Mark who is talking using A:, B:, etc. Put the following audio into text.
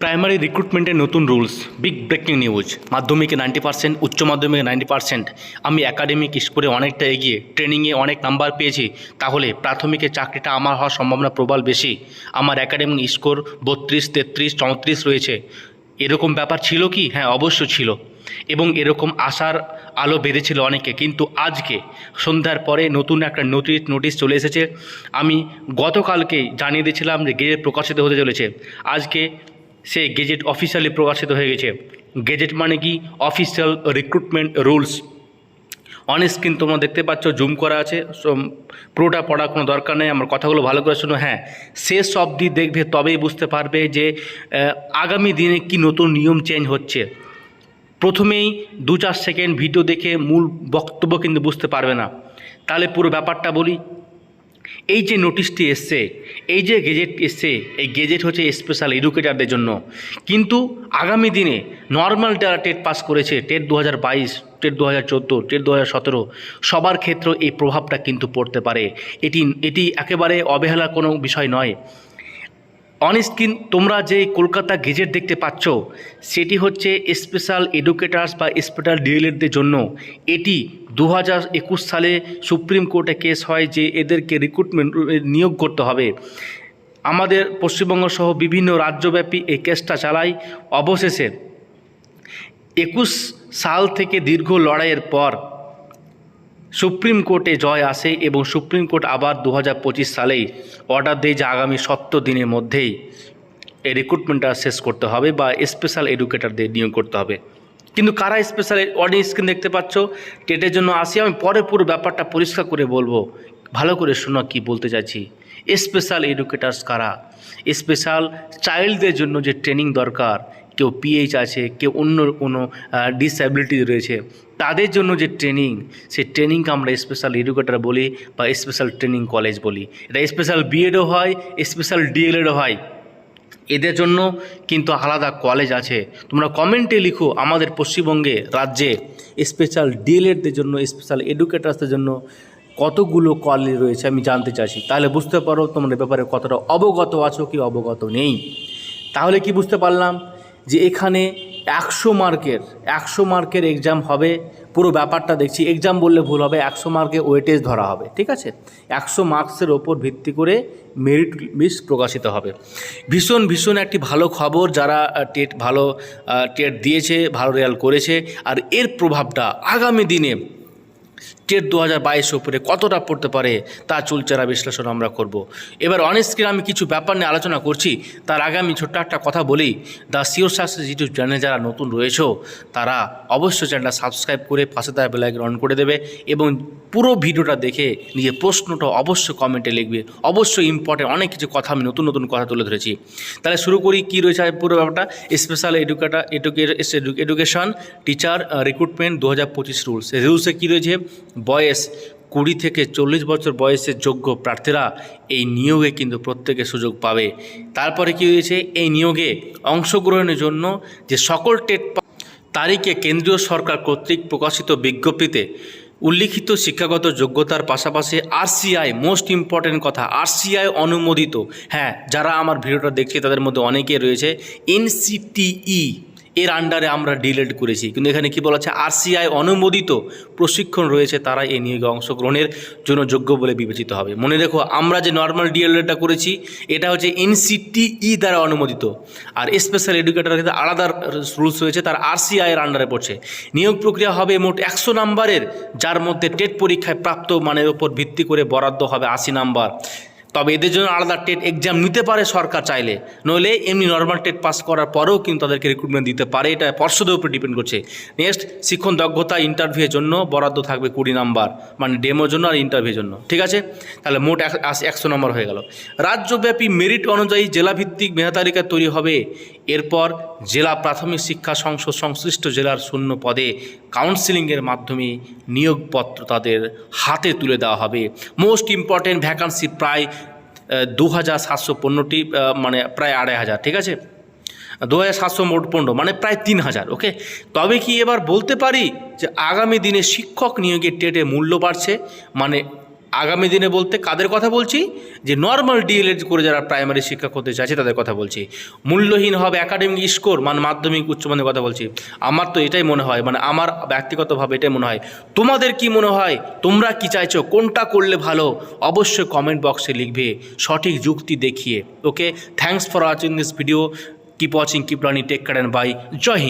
A: Primary রিক্রুটমেন্টের নতুন rules big breaking news মাধ্যমিকে নাইনটি পার্সেন্ট উচ্চ মাধ্যমিকে নাইনটি পার্সেন্ট আমি একাডেমিক স্কোরে অনেকটা এগিয়ে ট্রেনিংয়ে অনেক নাম্বার পেয়েছি, তাহলে প্রাথমিকের চাকরিটা আমার হওয়ার সম্ভাবনা প্রবল বেশি। আমার একাডেমিক স্কোর বত্রিশ, তেত্রিশ, চৌত্রিশ রয়েছে। এরকম ব্যাপার ছিল কি? হ্যাঁ অবশ্য ছিল। এবং এরকম আশার আলো বেঁধেছিল অনেকে। কিন্তু আজকে সন্ধ্যার পরে নতুন একটা নোটিশ নোটিশ চলে এসেছে। আমি গতকালকেই জানিয়ে দিয়েছিলাম যে গেজেট প্রকাশিত হতে চলেছে। আজকে সে গেজেট অফিসিয়ালি প্রকাশিত হয়ে গেছে। গেজেট মানে কি? Official recruitment rules on screen তোমরা দেখতে পাচ্ছ জুম করা আছে। পুরোটা পড়া কোনো দরকার নেই। আমার কথাগুলো ভালো করে শোনো। হ্যাঁ শেষ অবধি দেখবে, তবেই বুঝতে পারবে যে আগামী দিনে কি নতুন নিয়ম চেঞ্জ হচ্ছে। প্রথমেই দু চার সেকেন্ড ভিডিও দেখে মূল বক্তব্য কিন্তু বুঝতে পারবে না। তাহলে পুরো ব্যাপারটা বলি। এই যে নোটিশটি এসছে, এই যে গেজেট এসছে, এই গেজেট হচ্ছে স্পেশাল এডুকেটারদের জন্য। কিন্তু আগামী দিনে নর্মাল যারা টেট পাস করেছে টেট দু হাজার বাইশ টেট দু হাজার চোদ্দ টেট দু হাজার সতেরো, সবার ক্ষেত্রে এই প্রভাবটা কিন্তু পড়তে পারে। এটি এটি একেবারে অবহেলা কোনো বিষয় নয়। অনস্ক্রিন তোমরা যে কলকাতা গেজেট দেখতে পাচ্ছ, সেটি হচ্ছে স্পেশাল এডুকেটার্স বা স্পেশাল ডিএলএডদের জন্য। এটি দু হাজার একুশ সালে সুপ্রিম কোর্টে কেস হয় যে এদেরকে রিক্রুটমেন্ট নিয়োগ করতে হবে। আমাদের পশ্চিমবঙ্গ সহ বিভিন্ন রাজ্যব্যাপী এই কেসটা চালাই। অবশেষে একুশ সাল থেকে দীর্ঘ লড়াইয়ের পর সুপ্রিম কোর্টে জয় আসে এবং সুপ্রিম কোর্ট আবার দু হাজার পঁচিশ সালেই অর্ডার দেয় যে আগামী সত্তর দিনের মধ্যেই এই রিক্রুটমেন্টটা শেষ করতে হবে বা স্পেশাল এডুকেটরদের নিয়োগ করতে হবে। কিন্তু কারা স্পেশাল অডিও স্ক্রিন দেখতে পাচ্ছ? টেটের জন্য আসি, আমি পরে পুরো ব্যাপারটা পরিষ্কার করে বলব। ভালো করে শোনো কি বলতে চাইছি। স্পেশাল এডুকেটার্স কারা? স্পেশাল চাইল্ডদের জন্য যে ট্রেনিং দরকার কেউ পিএইচ আছে, কেউ অন্য কোনো ডিসঅ্যাবিলিটি রয়েছে, তাদের জন্য যে ট্রেনিং সেই ট্রেনিংকে আমরা স্পেশাল এডুকেটর বলি বা স্পেশাল ট্রেনিং কলেজ বলি। এটা স্পেশাল বিএডও হয় স্পেশাল ডিএলএডও হয়। এদের জন্য কিন্তু আলাদা কলেজ আছে। তোমরা কমেন্টে লিখো আমাদের পশ্চিমবঙ্গে রাজ্যে স্পেশাল ডিএলএডদের জন্য স্পেশাল এডুকেটার্সদের জন্য কতগুলো কলেজ রয়েছে আমি জানতে চাইছি। তাহলে বুঝতে পারো তোমরা এ ব্যাপারে কতটা অবগত আছো কি অবগত নেই। তাহলে কি বুঝতে পারলাম? যে এখানে একশো মার্কের একশো মার্কের এক্সাম হবে, পুরো ব্যাপারটা দেখছি। এক্সাম বললে ভুল হবে, একশো মার্কে ওয়েটেজ ধরা হবে, ঠিক আছে? একশো মার্কসের ওপর ভিত্তি করে মেরিট লিস্ট প্রকাশিত হবে। ভীষণ ভীষণ একটি ভালো খবর যারা টেট ভালো টেট দিয়েছে, ভালো রেজাল্ট করেছে, আর এর প্রভাবটা আগামী দিনে টেট দু হাজার বাইশের উপরে কতটা পড়তে পারে তা চুলচারা বিশ্লেষণ আমরা করব। এবার অনস্ক্রিন আমি কিছু ব্যাপার নিয়ে আলোচনা করছি। তার আগে আমি ছোট্ট একটা কথা বলি। দ্য সিওর শাস্ত্রী ইউটিউব চ্যানেলে যারা নতুন রয়েছে, তারা অবশ্যই চ্যানেলটা সাবস্ক্রাইব করে পাশে তার বেলাইকন অন করে দেবে এবং পুরো ভিডিওটা দেখে নিজের প্রশ্নটা অবশ্যই কমেন্টে লিখবে। অবশ্যই ইম্পর্টেন্ট অনেক কিছু কথা আমি নতুন নতুন কথা তুলে ধরেছি। তাহলে শুরু করি, কী রয়েছে পুরো ব্যাপারটা? Special educator education teacher recruitment দু হাজার পঁচিশ রুলস রুলসে কী রয়েছে? বয়স কুড়ি থেকে চল্লিশ বছর বয়সের যোগ্য প্রার্থীরা এই নিয়োগে কিন্তু প্রত্যেকে সুযোগ পাবে। তারপরে কী হয়েছে? এই নিয়োগে অংশগ্রহণের জন্য যে সকল টেট তারিখে কেন্দ্রীয় সরকার কর্তৃক প্রকাশিত বিজ্ঞপ্তিতে উল্লিখিত শিক্ষাগত যোগ্যতার পাশাপাশি আরসিআই, মোস্ট ইম্পর্টেন্ট কথা, আরসিআই অনুমোদিত। হ্যাঁ যারা আমার ভিডিওটা দেখছে তাদের মধ্যে অনেকে রয়েছে। এনসিটিই এর আন্ডারে আমরা ডিলেট করেছি। কিন্তু এখানে কি বলা আছে? আরসিআই অনুমোদিত প্রশিক্ষণ রয়েছে তারা এই নিয়োগে অংশগ্রহণের জন্য যোগ্য বলে বিবেচিত হবে। মনে রেখো, আমরা যে নর্মাল ডিএলএডটা করেছি, এটা হচ্ছে এনসিটিই দ্বারা অনুমোদিত। আর স্পেশাল এডুকেটর ক্ষেত্রে আলাদা রুলস রয়েছে, তার আরসিআই এর আন্ডারে পড়ছে। নিয়োগ প্রক্রিয়া হবে মোট একশো নাম্বারের যার মধ্যে টেট পরীক্ষায় প্রাপ্ত মানের উপর ভিত্তি করে বরাদ্দ হবে আশি নাম্বার তবে এদের জন্য আলাদা টেট এক্সাম নিতে পারে সরকার চাইলে। নইলে এমনি নর্মাল টেট পাস করার পরেও কিন্তু তাদেরকে রিক্রুটমেন্ট দিতে পারে। এটা পর্ষদের উপর ডিপেন্ড করছে। নেক্সট শিক্ষণ দক্ষতা ইন্টারভিউয়ের জন্য বরাদ্দ থাকবে কুড়ি নাম্বার মানে ডেমোর জন্য আর ইন্টারভিউর জন্য। ঠিক আছে? তাহলে মোট একশো নম্বর হয়ে গেল। রাজ্যব্যাপী মেরিট অনুযায়ী জেলাভিত্তিক মেধা তালিকা তৈরি হবে। এরপর জেলা প্রাথমিক শিক্ষা সংসদ সংশ্লিষ্ট জেলার শূন্য পদে কাউন্সিলিংয়ের মাধ্যমে নিয়োগপত্র তাদের হাতে তুলে দেওয়া হবে। মোস্ট ইম্পর্টেন্ট ভ্যাকান্সি প্রায় দু হাজার সাতশো পনেরোটি মানে প্রায় আড়াই হাজার, ঠিক আছে? দু হাজার সাতশো মোট পনেরো মানে প্রায় তিন হাজার, ওকে? তবে কি এবার বলতে পারি যে আগামী দিনে শিক্ষক নিয়োগের টেটে মূল্য বাড়ছে? মানে আগামী দিনে বলতে কাদের কথা বলছি? যে নর্মাল ডিএলএড করে যারা প্রাইমারি শিক্ষা করতে চাইছে তাদের কথা বলছি। মূল্যহীন হবে একাডেমিক স্কোর মানে মাধ্যমিক, উচ্চ মাধ্যমিক কথা বলছি। আমার তো এটাই মনে হয় মানে আমার ব্যক্তিগতভাবে এটাই মনে হয়। তোমাদের কি মনে হয়? তোমরা কি চাইছো? কোনটা করলে ভালো? অবশ্যই কমেন্ট বক্সে লিখবে। সঠিক যুক্তি দেখিয়ে। Okay thanks for watching this video keep watching keep learning tech car by Joy Hind.